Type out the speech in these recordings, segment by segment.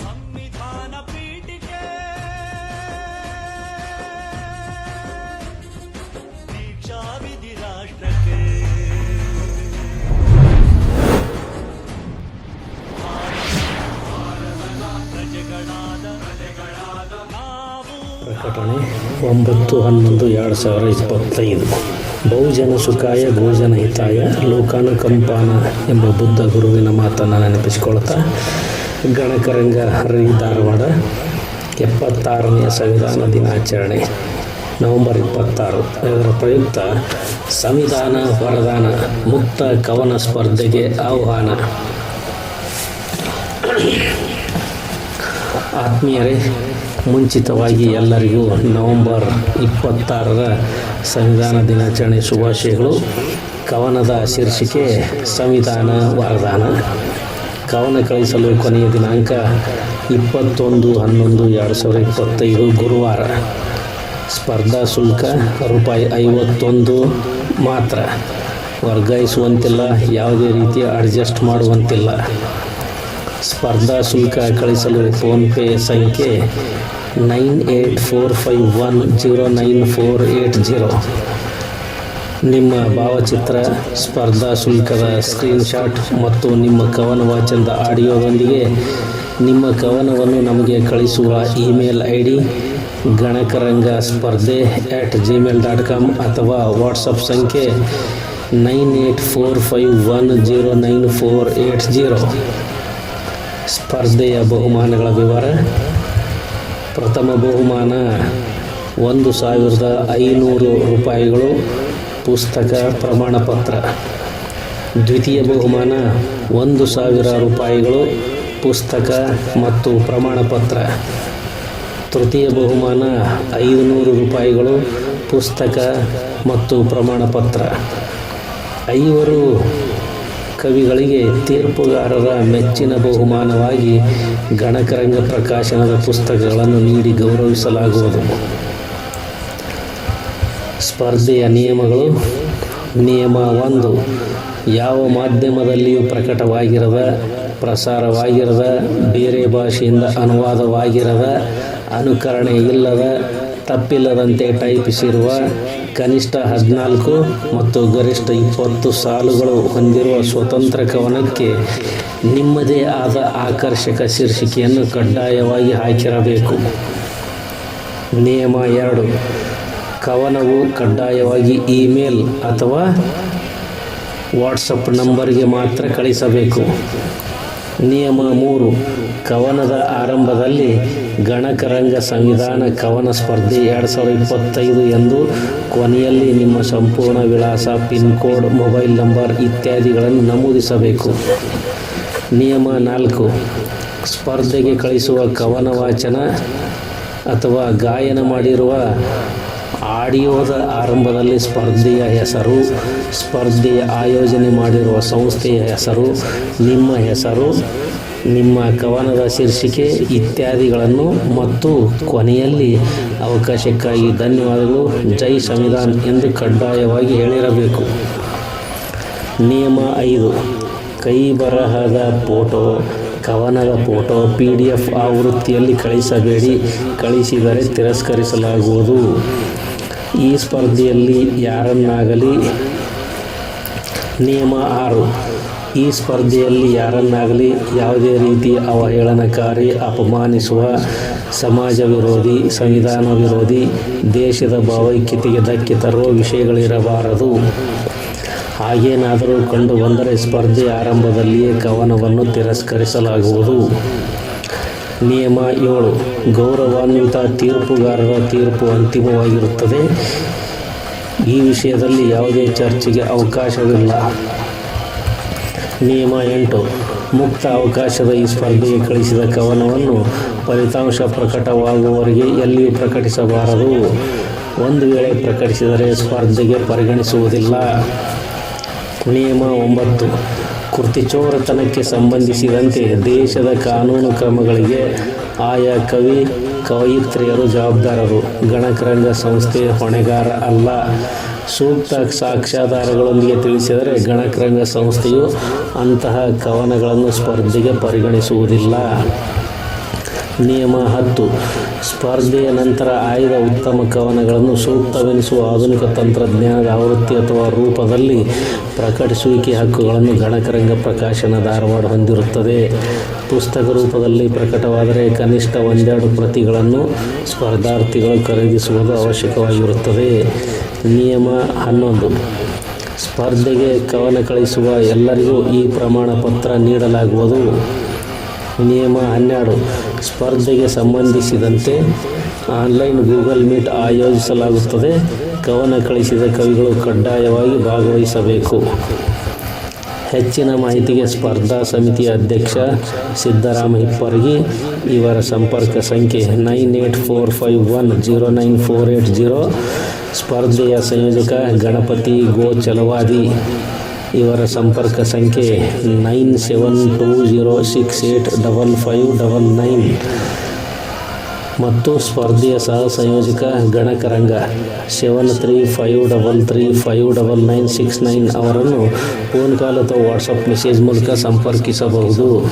ಸಂವಿಧಾನ ಪೀಠಿಕೆ. ದೀಕ್ಷಾ ಪ್ರಕಟಣೆ ಒಂಬತ್ತು ಹನ್ನೊಂದು ಎರಡು ಸಾವಿರದ ಇಪ್ಪತ್ತೈದು. ಬಹುಜನ ಸುಖಾಯ, ಗೋಜನ ಹಿತಾಯ, ಲೋಕಾನುಕಂಪಾನ ಎಂಬ ಬುದ್ಧ ಗುರುವಿನ ಮಾತನ್ನು ನೆನಪಿಸಿಕೊಳ್ತಾ, ಗಣಕರಂಗ ಹರಿ ಧಾರವಾಡ, ಎಪ್ಪತ್ತಾರನೆಯ ಸಂವಿಧಾನ ದಿನಾಚರಣೆ, ನವೆಂಬರ್ ಇಪ್ಪತ್ತಾರು. ಇದರ ಪ್ರಯುಕ್ತ ಸಂವಿಧಾನ ವರದಾನ ಮುಕ್ತ ಕವನ ಸ್ಪರ್ಧೆಗೆ ಆಹ್ವಾನ. ಆತ್ಮೀಯರೇ ಮುಂಚಿತವಾಗಿ ಎಲ್ಲರಿಗೂ ನವೆಂಬರ್ ಇಪ್ಪತ್ತಾರರ ಸಂವಿಧಾನ ದಿನಾಚರಣೆ ಶುಭಾಶಯಗಳು. ಕವನದ ಶೀರ್ಷಿಕೆ, ಸಂವಿಧಾನ ವರದಾನ. ಕವನ ಕಳಿಸಲು ಕೊನೆಯ ದಿನಾಂಕ ಇಪ್ಪತ್ತೊಂದು ಹನ್ನೊಂದು ಎರಡು ಸಾವಿರದ ಇಪ್ಪತ್ತೈದು ಗುರುವಾರ. ಸ್ಪರ್ಧಾ ಶುಲ್ಕ ರೂಪಾಯಿ ಐವತ್ತೊಂದು ಮಾತ್ರ. ವರ್ಗಾಯಿಸುವಂತಿಲ್ಲ, ಯಾವುದೇ ರೀತಿಯ ಅಡ್ಜಸ್ಟ್ ಮಾಡುವಂತಿಲ್ಲ. ಸ್ಪರ್ಧಾ ಶುಲ್ಕ ಕಳಿಸಲು ಫೋನ್ಪೇ ಸಂಖ್ಯೆ nine eight four five one zero nine four eight zero. ನಿಮ್ಮ ಭಾವಚಿತ್ರ, ಸ್ಪರ್ಧಾ ಶುಲ್ಕದ ಸ್ಕ್ರೀನ್ಶಾಟ್ ಮತ್ತು ನಿಮ್ಮ ಕವನ ವಾಚನದ ಆಡಿಯೋದೊಂದಿಗೆ ನಿಮ್ಮ ಕವನವನ್ನು ನಮಗೆ ಕಳಿಸುವ ಇಮೇಲ್ ಐ ಡಿ ಗಣಕರಂಗ ಸ್ಪರ್ಧೆ ಎಟ್ ಜಿಮೇಲ್ ಡಾಟ್ ಕಾಮ್ ಅಥವಾ ವಾಟ್ಸಪ್ ಸಂಖ್ಯೆ nine eight four five one zero nine four eight zero. ಸ್ಪರ್ಧೆಯ ಬಹುಮಾನಗಳ ವಿವರ ಪ್ರಥಮ ಬಹುಮಾನ, ಒಂದು ಸಾವಿರದ ಐನೂರು ರೂಪಾಯಿಗಳು ಪುಸ್ತಕ ಪ್ರಮಾಣ ಪತ್ರ ದ್ವಿತೀಯ ಬಹುಮಾನ, ಒಂದು ಸಾವಿರ ರೂಪಾಯಿಗಳು ಪುಸ್ತಕ ಮತ್ತು ಪ್ರಮಾಣ ಪತ್ರ ತೃತೀಯ ಬಹುಮಾನ ಐದುನೂರು ರೂಪಾಯಿಗಳು ಪುಸ್ತಕ ಮತ್ತು ಪ್ರಮಾಣ ಪತ್ರ ಐವರು ಕವಿಗಳಿಗೆ ತೀರ್ಪುಗಾರರ ಮೆಚ್ಚಿನ ಬಹುಮಾನವಾಗಿ ಗಣಕರಂಗ ಪ್ರಕಾಶನದ ಪುಸ್ತಕಗಳನ್ನು ನೀಡಿ ಗೌರವಿಸಲಾಗುವುದು. ಸ್ಪರ್ಧೆಯ ನಿಯಮಗಳು, ನಿಯಮ ಒಂದು, ಯಾವ ಮಾಧ್ಯಮದಲ್ಲಿಯೂ ಪ್ರಕಟವಾಗಿರದ, ಪ್ರಸಾರವಾಗಿರದ, ಬೇರೆ ಭಾಷೆಯಿಂದ ಅನುವಾದವಾಗಿರದ ಅನುಕರಣೆ ಇಲ್ಲದ ತಪ್ಪಿಲ್ಲದಂತೆ ಟೈಪಿಸಿರುವ ಕನಿಷ್ಠ ಹದಿನಾಲ್ಕು ಮತ್ತು ಗರಿಷ್ಠ ಇಪ್ಪತ್ತು ಸಾಲುಗಳು ಹೊಂದಿರುವ ಸ್ವತಂತ್ರ ಕವನಕ್ಕೆ ನಿಮ್ಮದೇ ಆದ ಆಕರ್ಷಕ ಶೀರ್ಷಿಕೆಯನ್ನು ಕಡ್ಡಾಯವಾಗಿ ಹಾಕಿರಬೇಕು. ನಿಯಮ ಎರಡು. ಕವನವು ಕಡ್ಡಾಯವಾಗಿ ಇಮೇಲ್ ಅಥವಾ ವಾಟ್ಸಪ್ ನಂಬರ್ಗೆ ಮಾತ್ರ ಕಳಿಸಬೇಕು. ನಿಯಮ ಮೂರು ಕವನದ ಆರಂಭದಲ್ಲಿ ಗಣಕರಂಗ ಸಂವಿಧಾನ ಕವನ ಸ್ಪರ್ಧೆ ಎರಡು ಸಾವಿರದ ಇಪ್ಪತ್ತೈದು ಎಂದು ಕೊನೆಯಲ್ಲಿ ನಿಮ್ಮ ಸಂಪೂರ್ಣ ವಿಳಾಸ, ಪಿನ್ ಕೋಡ್, ಮೊಬೈಲ್ ನಂಬರ್ ಇತ್ಯಾದಿಗಳನ್ನು ನಮೂದಿಸಬೇಕು. ನಿಯಮ ನಾಲ್ಕು. ಸ್ಪರ್ಧೆಗೆ ಕಳಿಸುವ ಕವನ ವಾಚನ ಅಥವಾ ಗಾಯನ ಮಾಡಿರುವ ಆಡಿಯೋದ ಆರಂಭದಲ್ಲಿ ಸ್ಪರ್ಧೆಯ ಹೆಸರು, ಸ್ಪರ್ಧೆಯ ಆಯೋಜನೆ ಮಾಡಿರುವ ಸಂಸ್ಥೆಯ ಹೆಸರು, ನಿಮ್ಮ ಹೆಸರು, ನಿಮ್ಮ ಕವನದ ಶೀರ್ಷಿಕೆ ಇತ್ಯಾದಿಗಳನ್ನು ಮತ್ತು ಕೊನೆಯಲ್ಲಿ ಅವಕಾಶಕ್ಕಾಗಿ ಧನ್ಯವಾದಗಳು. ಜೈ ಸಂವಿಧಾನ್ ಎಂದು ಕಡ್ಡಾಯವಾಗಿ ಹೇಳಿರಬೇಕು. ನಿಯಮ ಐದು. ಕೈ ಬರಹದ ಫೋಟೋ, ಕವನದ ಫೋಟೋ, ಪಿ ಡಿ ಎಫ್ ಆವೃತ್ತಿಯಲ್ಲಿ ಕಳಿಸಬೇಡಿ. ಕಳಿಸಿದರೆ ತಿರಸ್ಕರಿಸಲಾಗುವುದು. ಈ ಸ್ಪರ್ಧೆಯಲ್ಲಿ ಯಾರನ್ನಾಗಲಿ ನಿಯಮ ಆರು. ಈ ಸ್ಪರ್ಧೆಯಲ್ಲಿ ಯಾರನ್ನಾಗಲಿ ಯಾವುದೇ ರೀತಿ ಅವಹೇಳನಕಾರಿ, ಅಪಮಾನಿಸುವ, ಸಮಾಜ ವಿರೋಧಿ, ಸಂವಿಧಾನ ವಿರೋಧಿ, ದೇಶದ ಭಾವೈಕ್ಯತೆಗೆ ಧಕ್ಕೆ ತರುವ ವಿಷಯಗಳಿರಬಾರದು. ಹಾಗೇನಾದರೂ ಕಂಡು ಬಂದರೆ ಸ್ಪರ್ಧೆ ಆರಂಭದಲ್ಲಿಯೇ ಕವನವನ್ನು ತಿರಸ್ಕರಿಸಲಾಗುವುದು. ನಿಯಮ ಏಳು. ಗೌರವಾನ್ವಿತ ತೀರ್ಪುಗಾರರ ತೀರ್ಪು ಅಂತಿಮವಾಗಿರುತ್ತದೆ. ಈ ವಿಷಯದಲ್ಲಿ ಯಾವುದೇ ಚರ್ಚೆಗೆ ಅವಕಾಶವಿಲ್ಲ. ನಿಯಮ ಎಂಟು. ಮುಕ್ತ ಅವಕಾಶದ ಈ ಸ್ಪರ್ಧೆಗೆ ಕಳಿಸಿದ ಕವನವನ್ನು ಫಲಿತಾಂಶ ಪ್ರಕಟವಾಗುವವರೆಗೆ ಎಲ್ಲಿಯೂ ಪ್ರಕಟಿಸಬಾರದು. ಒಂದು ವೇಳೆ ಪ್ರಕಟಿಸಿದರೆ ಸ್ಪರ್ಧೆಗೆ ಪರಿಗಣಿಸುವುದಿಲ್ಲ. ನಿಯಮ ಒಂಬತ್ತು. ಕೃತಿಚೋರತನಕ್ಕೆ ಸಂಬಂಧಿಸಿದಂತೆ ದೇಶದ ಕಾನೂನು ಕ್ರಮಗಳಿಗೆ ಆಯಾ ಕವಿ, ಕವಯಿತ್ರಿಯರು ಜವಾಬ್ದಾರರು. ಗಣಕರಂಗ ಸಂಸ್ಥೆ ಹೊಣೆಗಾರ ಅಲ್ಲ. ಸೂಕ್ತ ಸಾಕ್ಷ್ಯಾಧಾರಗಳೊಂದಿಗೆ ತಿಳಿಸಿದರೆ ಗಣಕರಂಗ ಸಂಸ್ಥೆಯು ಅಂತಹ ಕವನಗಳನ್ನು ಸ್ಪರ್ಧೆಗೆ ಪರಿಗಣಿಸುವುದಿಲ್ಲ. ನಿಯಮ ಹತ್ತು. ಸ್ಪರ್ಧೆಯ ನಂತರ ಆಯ್ದ ಉತ್ತಮ ಕವನಗಳನ್ನು ಸೂಕ್ತವೆನಿಸುವ ಆಧುನಿಕ ತಂತ್ರಜ್ಞಾನದ ಆವೃತ್ತಿ ಅಥವಾ ರೂಪದಲ್ಲಿ ಪ್ರಕಟಿಸುವಿಕೆ ಹಕ್ಕುಗಳನ್ನು ಗಣಕರಂಗ ಪ್ರಕಾಶನ ಧಾರವಾಡ ಹೊಂದಿರುತ್ತದೆ. ಪುಸ್ತಕ ರೂಪದಲ್ಲಿ ಪ್ರಕಟವಾದರೆ ಕನಿಷ್ಠ ಒಂದೆರಡು ಪ್ರತಿಗಳನ್ನು ಸ್ಪರ್ಧಾರ್ಥಿಗಳು ಖರೀದಿಸುವುದು ಅವಶ್ಯಕವಾಗಿರುತ್ತದೆ. ನಿಯಮ ಹನ್ನೊಂದು. ಸ್ಪರ್ಧೆಗೆ ಕವನ ಕಳಿಸುವ ಎಲ್ಲರಿಗೂ ಈ ಪ್ರಮಾಣ ಪತ್ರ ನೀಡಲಾಗುವುದು. ನಿಯಮ ಹನ್ನೆರಡು. ಸ್ಪರ್ಧೆಗೆ ಸಂಬಂಧಿಸಿದಂತೆ ಆನ್ಲೈನ್ ಗೂಗಲ್ ಮೀಟ್ ಆಯೋಜಿಸಲಾಗುತ್ತದೆ. ಕವನ ಕಳಿಸಿದ ಕವಿಗಳು ಕಡ್ಡಾಯವಾಗಿ ಭಾಗವಹಿಸಬೇಕು. ಹೆಚ್ಚಿನ ಮಾಹಿತಿಗೆ ಸ್ಪರ್ಧಾ ಸಮಿತಿಯ ಅಧ್ಯಕ್ಷ ಸಿದ್ದರಾಮ ಹಿಪ್ಪರಗಿ. ಇವರ ಸಂಪರ್ಕ ಸಂಖ್ಯೆ nine eight four five one zero nine four eight zero. ಸ್ಪರ್ಧೆಯ ಸಂಯೋಜಕ ಗಣಪತಿ ಗೋಚಲವಾದಿ. ಇವರ ಸಂಪರ್ಕ ಸಂಖ್ಯೆ nine seven two zero six eight double five double nine ಮತ್ತು ಸ್ಪರ್ಧೆಯ ಸಹ ಸಂಯೋಜಕ Ganakaranga seven three five double three five double nine six nine ಅವರನ್ನು ಫೋನ್ ಕಾಲ್ ಅಥವಾ ವಾಟ್ಸಪ್ ಮೆಸೇಜ್ ಮೂಲಕ ಸಂಪರ್ಕಿಸಬಹುದು.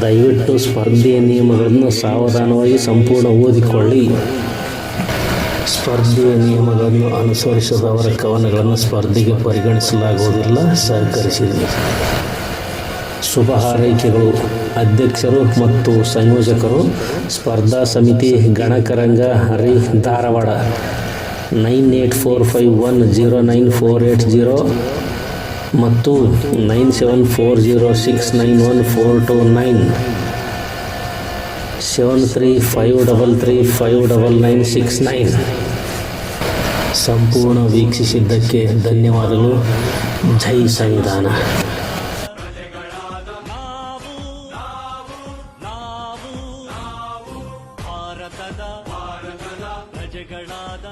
ದಯವಿಟ್ಟು ಸ್ಪರ್ಧೆಯ ನಿಯಮಗಳನ್ನು ಸಾವಧಾನವಾಗಿ ಸಂಪೂರ್ಣ ಓದಿಕೊಳ್ಳಿ. ಸ್ಪರ್ಧೆಯ ನಿಯಮಗಳನ್ನು ಅನುಸರಿಸದವರ ಕವನಗಳನ್ನು ಸ್ಪರ್ಧೆಗೆ ಪರಿಗಣಿಸಲಾಗುವುದಿಲ್ಲ. ಸಹಕರಿಸಿದೆ ಶುಭ ಹಾರೈಕೆಗಳು. ಅಧ್ಯಕ್ಷರು ಮತ್ತು ಸಂಯೋಜಕರು. ಸ್ಪರ್ಧಾ ಸಮಿತಿ Ganakaranga, Hari Dharwad. Nine eight four five one zero nine four eight zero ಮತ್ತು nine seven four zero six nine one four two nine. Seven three five double three five double nine six nine. ಸಂಪೂರ್ಣ ವೀಕ್ಷಿಸಿದ್ದಕ್ಕೆ ಧನ್ಯವಾದಗಳು. ಜೈ ಸಂವಿಧಾನ. ಭಾರತದ ಪ್ರಜೆಗಳಾದ